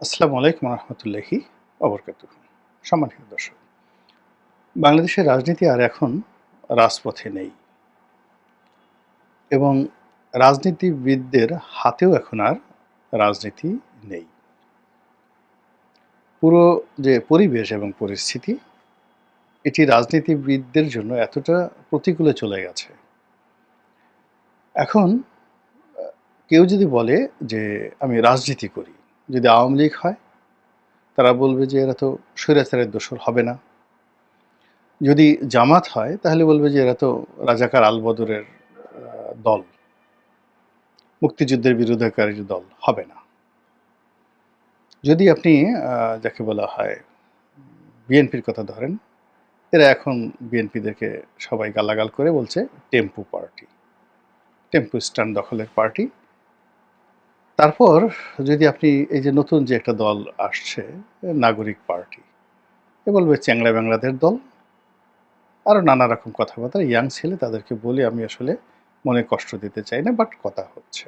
আসসালামু আলাইকুম রহমতুল্লাহি অবরকাত সম্মানিত দর্শক, বাংলাদেশের রাজনীতি আর এখন রাজপথে নেই এবং রাজনীতিবিদদের হাতেও এখন আর রাজনীতি নেই। পুরো যে পরিবেশ এবং পরিস্থিতি, এটি রাজনীতিবিদদের জন্য এতটা প্রতিকূলে চলে গেছে। এখন কেউ যদি বলে যে আমি রাজনীতি করি যদি আওয়ামী লীগ হয়, তারা বলবে যে এরা তো স্বৈরাচারের দোষর হবে না। যদি জামাত হয়, তাহলে বলবে যে এরা তো রাজাকার আলবদরের দল। মুক্তিযুদ্ধের বিরোধকারীর দল হবে না। যদি আপনি যাকে বলা হয়, বিএনপির কথা ধরেন, এরা এখন বিএনপিদেরকে সবাই গালাগাল করে বলছে, টেম্পু পার্টি। টেম্পু স্ট্যান্ড দখলের পার্টি। তারপর যদি আপনি এই যে নতুন যে একটা দল আসছে, নাগরিক পার্টি, এ বলবে চ্যাংড়া ব্যাংলাদের দল। আরও নানা রকম কথাবার্তা, ইয়াং ছেলে তাদেরকে বলে আমি আসলে মনে কষ্ট দিতে চাই না, বাট কথা হচ্ছে।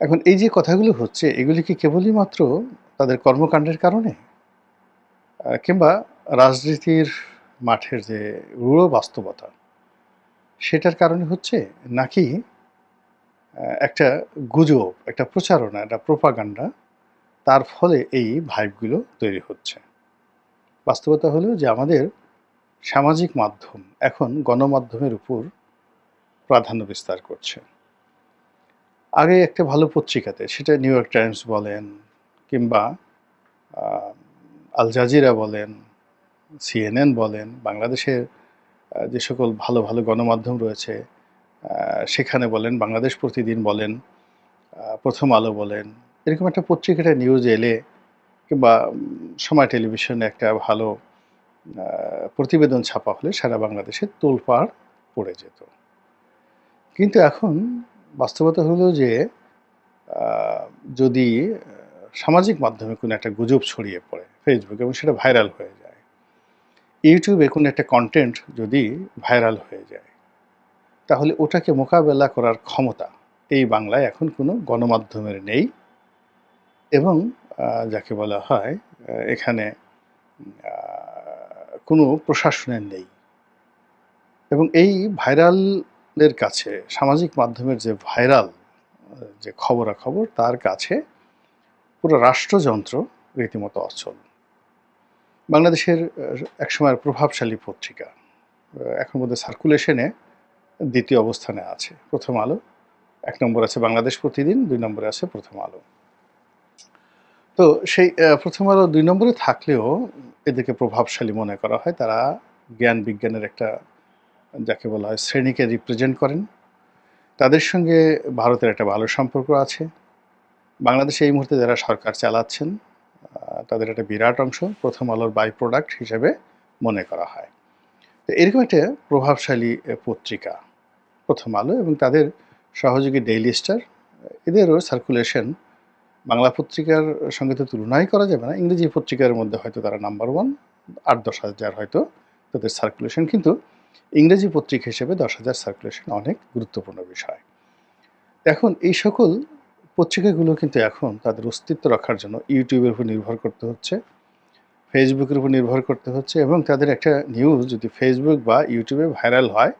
এখন এই যে কথাগুলো হচ্ছে, এগুলি কি কেবলই মাত্র তাদের কর্মকাণ্ডের কারণে? কিংবা রাজনীতির মাঠের যে রূঢ় বাস্তবতা, সেটার কারণে হচ্ছে? নাকি একটা গুজব, একটা প্রচারণা, একটা প্রোপাগান্ডা, তার ফলে এই ভাইবগুলো তৈরি হচ্ছে। বাস্তবতা হলো যে আমাদের সামাজিক মাধ্যম এখন গণমাধ্যমের উপর প্রাধান্য বিস্তার করছে। আগে একটা ভালো পত্রিকাতে, সেটা নিউ ইয়র্ক টাইমস বলেন কিংবা আল জাজিরা বলেন সিএনএন বলেন, বাংলাদেশের যে সকল ভালো ভালো গণমাধ্যম রয়েছে সেখানে বলেন, বাংলাদেশ প্রতিদিন বলেন প্রথম আলো বলেন, এরকম একটা পত্রিকাটা নিউজ এলে কিংবা সময় টেলিভিশনে একটা ভালো প্রতিবেদন ছাপা হলে সারা বাংলাদেশে তোলপাড় পড়ে যেত। কিন্তু এখন বাস্তবতা হলো যে যদি সামাজিক মাধ্যমে কোনো একটা গুজব ছড়িয়ে পড়ে ফেসবুক এবং সেটা ভাইরাল হয়ে যায়, ইউটিউবে কোনো একটা কন্টেন্ট যদি ভাইরাল হয়ে যায় তাহলে ওটাকে মোকাবেলা করার ক্ষমতা এই বাংলায় এখন কোনো গণমাধ্যমের নেই। এবং যাকে বলা হয় এখানে কোনো প্রশাসনের নেই। এবং এই ভাইরালের কাছে, সামাজিক মাধ্যমের যে ভাইরাল, যে খবরাখবর, তার কাছে পুরো রাষ্ট্রযন্ত্র রীতিমতো অচল। বাংলাদেশের একসময়ের প্রভাবশালী পত্রিকা এখন মধ্যে সার্কুলেশনে দ্বিতীয় অবস্থানে আছে প্রথম আলো। এক নম্বর আছে বাংলাদেশ প্রতিদিন, দুই নম্বরে আছে প্রথম আলো। তো সেই প্রথম আলো দুই নম্বরে থাকলেও এদেরকে প্রভাবশালী মনে করা হয়। তারা জ্ঞান বিজ্ঞানের একটা, যাকে বলা হয়, শ্রেণীকে রিপ্রেজেন্ট করেন। তাদের সঙ্গে ভারতের একটা ভালো সম্পর্ক আছে। বাংলাদেশে এই মুহূর্তে যারা সরকার চালাচ্ছেন তাদের একটা বিরাট অংশ প্রথম আলোর বাই প্রোডাক্ট হিসেবে মনে করা হয়। তো এরকম একটা প্রভাবশালী পত্রিকা। প্রথম আলো এবং তাদের সহযোগী ডেইলি স্টার এদেরও সার্কুলেশন বাংলা পত্রিকার সঙ্গে তো তুলনাই করা যাবে না। ইংরেজি পত্রিকার মধ্যে হয়তো তারা নাম্বার ওয়ান আট দশ হাজার হয়তো তাদের সার্কুলেশন কিন্তু ইংরেজি পত্রিকা হিসেবে দশ হাজার সার্কুলেশন অনেক গুরুত্বপূর্ণ বিষয়। এখন এই সকল পত্রিকাগুলো কিন্তু এখন তাদের অস্তিত্ব রাখার জন্য ইউটিউবের উপর নির্ভর করতে হচ্ছে ফেসবুকের উপর নির্ভর করতে হচ্ছে এবং তাদের একটা নিউজ যদি ফেসবুক বা ইউটিউবে ভাইরাল হয়,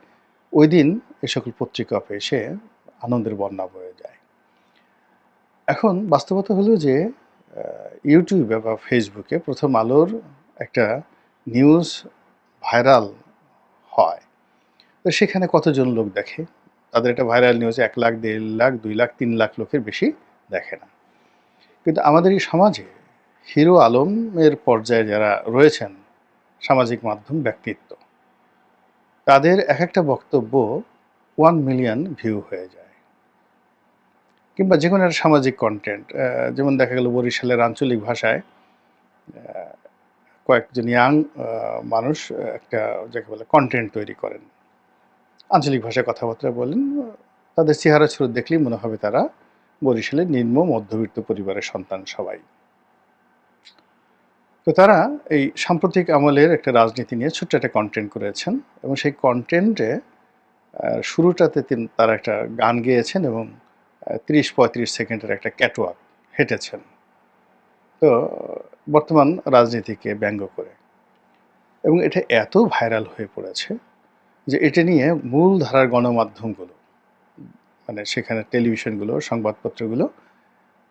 ওই দিন এই সকল পত্রিকা এসে আনন্দের বন্যা বয়ে যায়। এখন বাস্তবতা হলো যে ইউটিউবে বা ফেসবুকে প্রথম আলোর একটা নিউজ ভাইরাল হয়। তো সেখানে কতজন লোক দেখে? তাদের একটা ভাইরাল নিউজ এক লাখ, দেড় লাখ, দুই লাখ, তিন লাখ লোকের বেশি দেখে না। কিন্তু আমাদের এই সমাজে হিরো আলমের পর্যায়ে যারা রয়েছেন সামাজিক মাধ্যম, ব্যক্তিত্ব, তাদের এক একটা বক্তব্য ওয়ান মিলিয়ন ভিউ হয়ে যায়। কিংবা যে কোনো একটা সামাজিক কন্টেন্ট যেমন দেখা গেল বরিশালের আঞ্চলিক ভাষায় কয়েকজন ইয়াং মানুষ একটা যাকে বলে কন্টেন্ট তৈরি করেন। আঞ্চলিক ভাষায় কথাবার্তা বলেন, তাদের চেহারা স্রোত দেখলেই মনে হবে তারা বরিশালের নিম্ন মধ্যবিত্ত পরিবারের সন্তান সবাই। তো তারা এই সাম্প্রতিক আমলের একটা রাজনীতি নিয়ে ছোট্ট একটা কন্টেন্ট করেছেন এবং সেই কন্টেন্টে শুরুটাতে তিনি তারা একটা গান গেয়েছেন এবং তিরিশ পঁয়ত্রিশ সেকেন্ডের একটা ক্যাটওয়াক হেঁটেছেন। তো, বর্তমান রাজনীতিকে ব্যঙ্গ করে। এবং এটা এত ভাইরাল হয়ে পড়েছে যে এটা নিয়ে মূল ধারার গণমাধ্যমগুলো মানে সেখানে টেলিভিশনগুলো, সংবাদপত্রগুলো,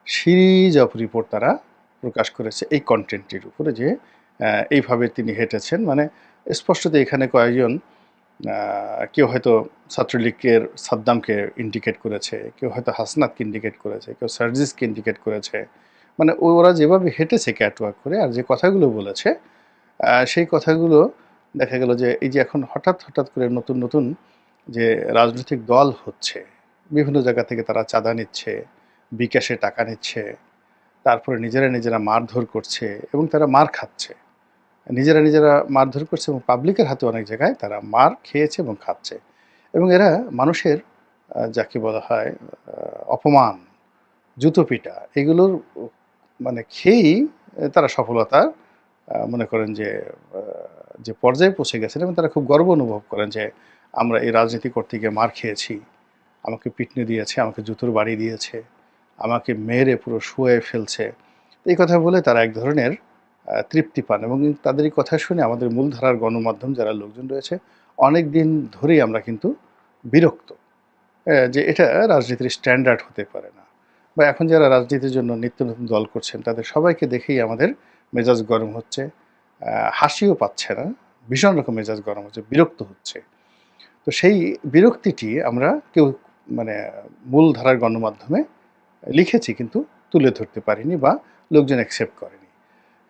সিরিজ অফ রিপোর্ট তারা প্রকাশ করেছে এই কন্টেন্টটির উপরে যে এইভাবে তিনি হেঁটেছেন। মানে স্পষ্টত এখানে কয়েকজন কেউ হয়তো ছাত্রলীগের সাদ্দামকে ইন্ডিকেট করেছে, কেউ হয়তো হাসনাতকে ইন্ডিকেট করেছে, কেউ সার্জিসকে ইন্ডিকেট করেছে। মানে ওরা যেভাবে হেঁটেছে ক্যাটওয়ার্ক করে আর যে কথাগুলো বলেছে সেই কথাগুলো দেখা গেল যে এই যে এখন হঠাৎ হঠাৎ করে নতুন নতুন যে রাজনৈতিক দল হচ্ছে, বিভিন্ন জায়গা থেকে তারা চাঁদা নিচ্ছে, বিকাশে টাকা নিচ্ছে, তারপরে নিজেরা নিজেরা মারধর করছে এবং তারা মার খাচ্ছে। নিজেরা নিজেরা মারধর করছে এবং পাবলিকের হাতে অনেক জায়গায় তারা মার খেয়েছে এবং খাচ্ছে। এবং এরা মানুষের যাকে বলা হয় অপমান জুতো পিটা এগুলোর মানে খেয়েই তারা সফলতা আহ, মনে করেন যে যে পর্যায়ে পৌঁছে গেছেন এবং তারা খুব গর্ব অনুভব করেন যে আমরা এই রাজনীতি করতে গিয়ে মার খেয়েছি আমাকে পিটনি দিয়েছে আমাকে জুতোর বাড়ি দিয়েছে আমাকে মেরে পুরো শুয়ে ফেলছে। এই কথা বলে তারা এক ধরনের তৃপ্তি পান এবং তাদের এই কথা শুনে আমাদের মূলধারার গণমাধ্যম যারা লোকজন রয়েছে, অনেক দিন ধরেই আমরা কিন্তু বিরক্ত যে এটা রাজনীতির স্ট্যান্ডার্ড হতে পারে না। বা এখন যারা রাজনীতির জন্য নিত্য নতুন দল করছেন, তাদের সবাইকে দেখেই আমাদের মেজাজ গরম হচ্ছে হাসিও পাচ্ছে না, ভীষণ রকম মেজাজ গরম হচ্ছে, বিরক্ত হচ্ছে। তো সেই বিরক্তিটি আমরা কেউ মানে মূলধারার গণমাধ্যমে লিখেছি কিন্তু তুলে ধরতে পারিনি বা লোকজন অ্যাকসেপ্ট করেনি।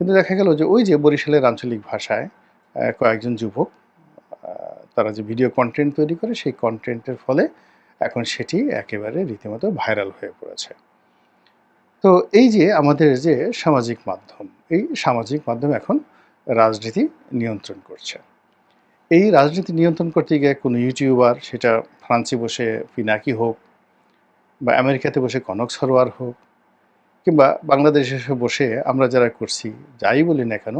কিন্তু দেখা গেল যে ওই যে বরিশালের আঞ্চলিক ভাষায় কয়েকজন যুবক তারা যে ভিডিও কন্টেন্ট তৈরি করে, সেই কন্টেন্টের ফলে এখন সেটি একেবারে রীতিমতো ভাইরাল হয়ে পড়েছে। তো এই যে আমাদের যে সামাজিক মাধ্যম, এই সামাজিক মাধ্যম এখন রাজনীতি নিয়ন্ত্রণ করছে। এই রাজনীতি নিয়ন্ত্রণ করতে গিয়ে কোনো ইউটিউবার সেটা ফ্রান্সে বসে পিনাকি হোক বা আমেরিকাতে বসে কনক সরোয়ার হোক কিংবা বাংলাদেশে এসে বসে আমরা যারা করছি, যাই বলি না কেন,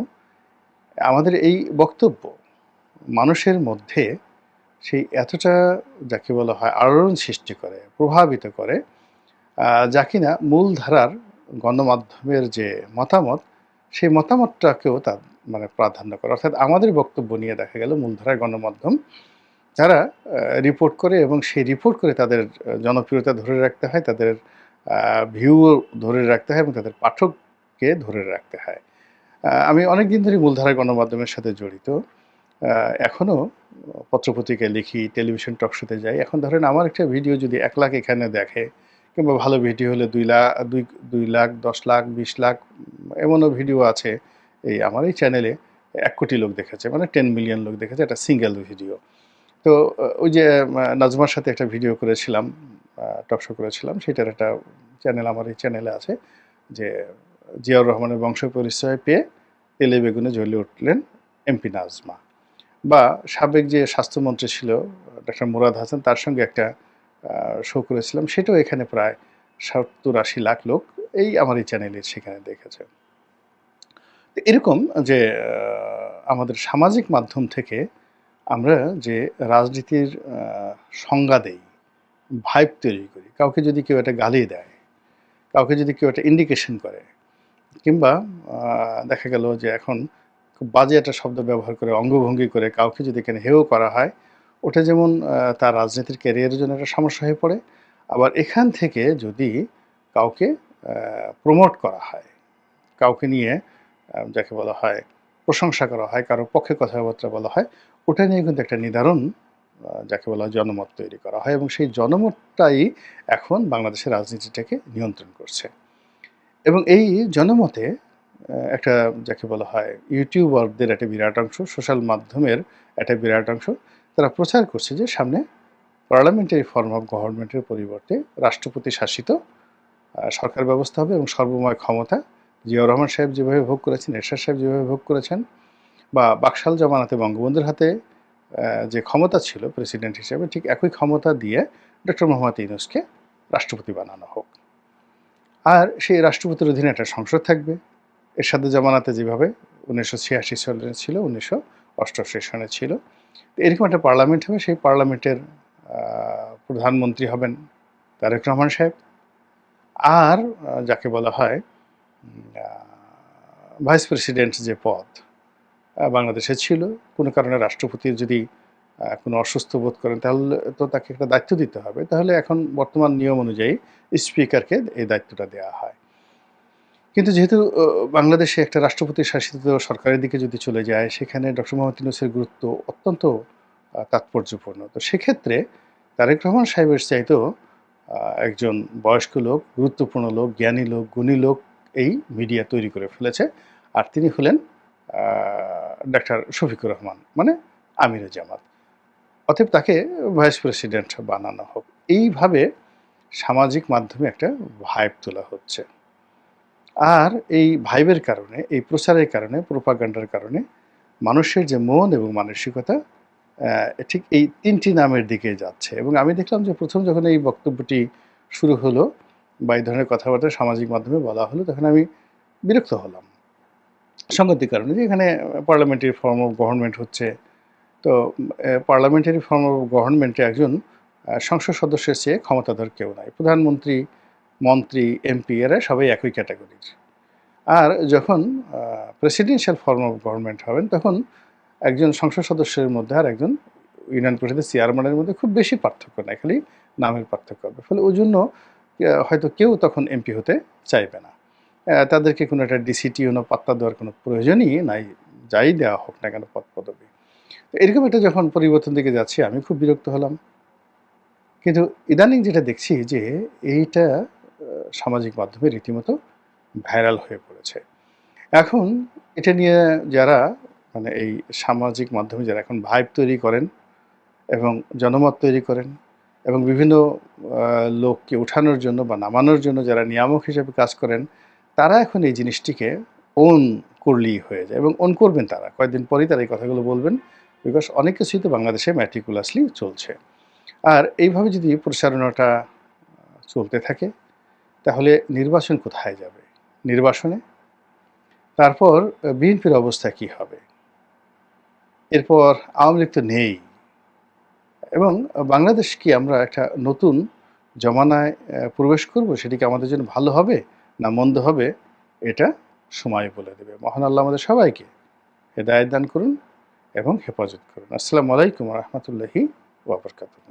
আমাদের এই বক্তব্য মানুষের মধ্যে সেই এতটা যাকে বলা হয় আলোড়ন সৃষ্টি করে, প্রভাবিত করে যা কিনা মূলধারার গণমাধ্যমের যে মতামত, সেই মতামতটাকেও তার মানে প্রাধান্য করে। অর্থাৎ আমাদের বক্তব্য নিয়ে দেখা গেল মূলধারার গণমাধ্যম, যারা রিপোর্ট করে এবং সেই রিপোর্ট করে তাদের জনপ্রিয়তা ধরে রাখতে হয়, তাদের ভিউ ধরে রাখতে হয় এবং তাদের পাঠককে ধরে রাখতে হয়। আমি অনেক দিন ধরে মূলধারা গণমাধ্যমের সাথে জড়িত। আহ, এখনও পত্রপত্রিকায় লিখি টেলিভিশন টক টকশোতে যাই। এখন ধরেন আমার একটা ভিডিও যদি এক লাখ এখানে দেখে কিংবা ভালো ভিডিও হলে দুই লাখ দুই দুই লাখ দশ লাখ বিশ লাখ এমনও ভিডিও আছে এই আমার এই চ্যানেলে এক কোটি লোক দেখেছে মানে টেন মিলিয়ন লোক দেখেছে একটা সিঙ্গেল ভিডিও তো ওই যে নাজমার সাথে একটা ভিডিও করেছিলাম টকশো করেছিলাম। সেটার একটা চ্যানেল আমার এই চ্যানেলে আছে যে জিয়াউর রহমানের বংশ পরিচয় পেয়ে তেলে বেগুনে জ্বলে উঠলেন এমপি নাজমা। বা সাবেক যে স্বাস্থ্যমন্ত্রী ছিল ডক্টর মুরাদ হাসান, তার সঙ্গে একটা শো করেছিলাম। সেটাও এখানে প্রায় সত্তর আশি লাখ লোক এই আমার এই চ্যানেলে সেখানে দেখেছে। এরকম যে আমাদের সামাজিক মাধ্যম থেকে আমরা যে রাজনীতির সংজ্ঞা দেই ভাইব তৈরি করি। কাউকে যদি কেউ একটা গালি দেয় কাউকে যদি কেউ একটা ইন্ডিকেশন করে কিংবা দেখা গেল যে এখন খুব বাজে একটা শব্দ ব্যবহার করে অঙ্গভঙ্গি করে কাউকে যদি এখানে হেও করা হয় ওটা যেমন তার রাজনীতির ক্যারিয়ারের জন্য একটা সমস্যা হয়ে পড়ে। আবার এখান থেকে যদি কাউকে প্রমোট করা হয় কাউকে নিয়ে যাকে বলা হয় প্রশংসা করা হয় কারও পক্ষে কথাবার্তা বলা হয় ওটা নিয়ে কিন্তু একটা আহ, যাকে বলা হয় জনমত তৈরি করা হয় এবং সেই জনমতটাই এখন বাংলাদেশের রাজনীতিটাকে নিয়ন্ত্রণ করছে। এবং এই জনমতে একটা যাকে বলা হয় ইউটিউবারদের একটা বিরাট অংশ, সোশ্যাল মাধ্যমের একটা বিরাট অংশ, তারা প্রচার করছে যে সামনে পার্লামেন্টারি ফর্ম অফ গভর্নমেন্টের পরিবর্তে রাষ্ট্রপতি শাসিত সরকার ব্যবস্থা হবে এবং সর্বময় ক্ষমতা জিয়াউর রহমান সাহেব যেভাবে ভোগ করেছেন, এরশাদ সাহেব যেভাবে ভোগ করেছেন, বা বাকশাল জমানাতে বঙ্গবন্ধুর হাতে যে ক্ষমতা ছিল প্রেসিডেন্ট হিসেবে, ঠিক একই ক্ষমতা দিয়ে ডক্টর মোহাম্মদ ইউনুসকে রাষ্ট্রপতি বানানো হোক। আর সেই রাষ্ট্রপতির অধীনে একটা সংসদ থাকবে। এর সাথে জামানাতে যেভাবে উনিশশো ছিয়াশি সালে ছিল, উনিশশো অষ্টআশি সনে ছিল এরকম একটা পার্লামেন্ট হবে। সেই পার্লামেন্টের প্রধানমন্ত্রী হবেন তারেক রহমান সাহেব। আর যাকে বলা হয় ভাইস প্রেসিডেন্ট যে পদ বাংলাদেশে ছিল। কোনো কারণে রাষ্ট্রপতির যদি কোনো অসুস্থ বোধ করেন, তাহলে তো তাকে একটা দায়িত্ব দিতে হবে। তাহলে এখন বর্তমান নিয়ম অনুযায়ী স্পিকারকে এই দায়িত্বটা দেওয়া হয়। কিন্তু যেহেতু বাংলাদেশে একটা রাষ্ট্রপতি শাসিত সরকারের দিকে যদি চলে যায়, সেখানে ডক্টর মোহাম্মদ ইউনুসের গুরুত্ব অত্যন্ত তাৎপর্যপূর্ণ। তো সেক্ষেত্রে তারেক রহমান সাহেবের চাইতেও একজন বয়স্ক লোক, গুরুত্বপূর্ণ লোক, জ্ঞানী লোক, গুণী লোক এই মিডিয়া তৈরি করে ফেলেছে। আর তিনি হলেন ডাক্তার শফিকুর রহমান মানে আমির জামাত। অতএব তাকে ভাইস প্রেসিডেন্ট বানানো হোক। এইভাবে সামাজিক মাধ্যমে একটা ভাইব তোলা হচ্ছে। আর এই ভাইবের কারণে, এই প্রচারের কারণে, প্রোপাগান্ডার কারণে মানুষের যে মন এবং মানসিকতা ঠিক এই তিনটি নামের দিকে যাচ্ছে। এবং আমি দেখলাম যে প্রথম যখন এই বক্তব্যটি শুরু হলো বা এই ধরনের কথাবার্তা সামাজিক মাধ্যমে বলা হলো, তখন আমি বিরক্ত হলাম। সংগতির কারণে যে এখানে পার্লামেন্টারি ফর্ম অফ গভর্নমেন্ট হচ্ছে। তো পার্লামেন্টারি ফর্ম অফ গভর্নমেন্টে একজন সংসদ সদস্যের চেয়ে ক্ষমতাধর কেউ নাই। প্রধানমন্ত্রী, মন্ত্রী এমপি এরা সবাই একই ক্যাটাগরির আর যখন প্রেসিডেন্সিয়াল ফর্ম অফ গভর্নমেন্ট হবেন, তখন একজন সংসদ সদস্যের মধ্যে আর একজন ইউনিয়ন পরিষদের চেয়ারম্যানের মধ্যে খুব বেশি পার্থক্য নাই, খালি নামের পার্থক্য হবে। ফলে ওই জন্য হয়তো কেউ তখন এমপি হতে চাইবে না। তাদেরকে কোনো একটা ডিসিটি কোনো পাত্তা দেওয়ার কোনো প্রয়োজনই নাই, যাই দেওয়া হোক না কেন পদ পদবি। তো এরকম একটা যখন পরিবর্তন দিকে যাচ্ছি, আমি খুব বিরক্ত হলাম। কিন্তু ইদানিং যেটা দেখছি যে এইটা সামাজিক মাধ্যমে রীতিমতো ভাইরাল হয়ে পড়েছে। এখন এটা নিয়ে যারা মানে এই সামাজিক মাধ্যমে যারা এখন ভাইব তৈরি করেন এবং জনমত তৈরি করেন এবং বিভিন্ন লোককে উঠানোর জন্য বা নামানোর জন্য যারা নিয়ামক হিসেবে কাজ করেন তারা এখন এই জিনিসটিকে ওন করলেই হয়ে যায় এবং ওন করবেন তারা। কয়েকদিন পরেই তারা এই কথাগুলো বলবেন বিকজ অনেক কিছুই তো বাংলাদেশে ম্যাট্রিকুলাসলি চলছে। আর এইভাবে যদি প্রচারণাটা আহ, চলতে থাকে তাহলে নির্বাচন কোথায় যাবে? নির্বাচনে তারপর বিএনপির অবস্থা কি হবে? এরপর আওয়ামী লীগ তো নেই। এবং বাংলাদেশ কি আমরা একটা নতুন জমানায় প্রবেশ করব? সেটি কি আমাদের জন্য ভালো হবে? না মন্দ হবে, এটা সময় বলে দেবে। মহান আল্লাহ আমাদের সবাইকে হেদায়ত দান করুন এবং হেফাজত করুন। আসসালামু আলাইকুম রহমতুল্লাহি ওয়াবরকাতুহ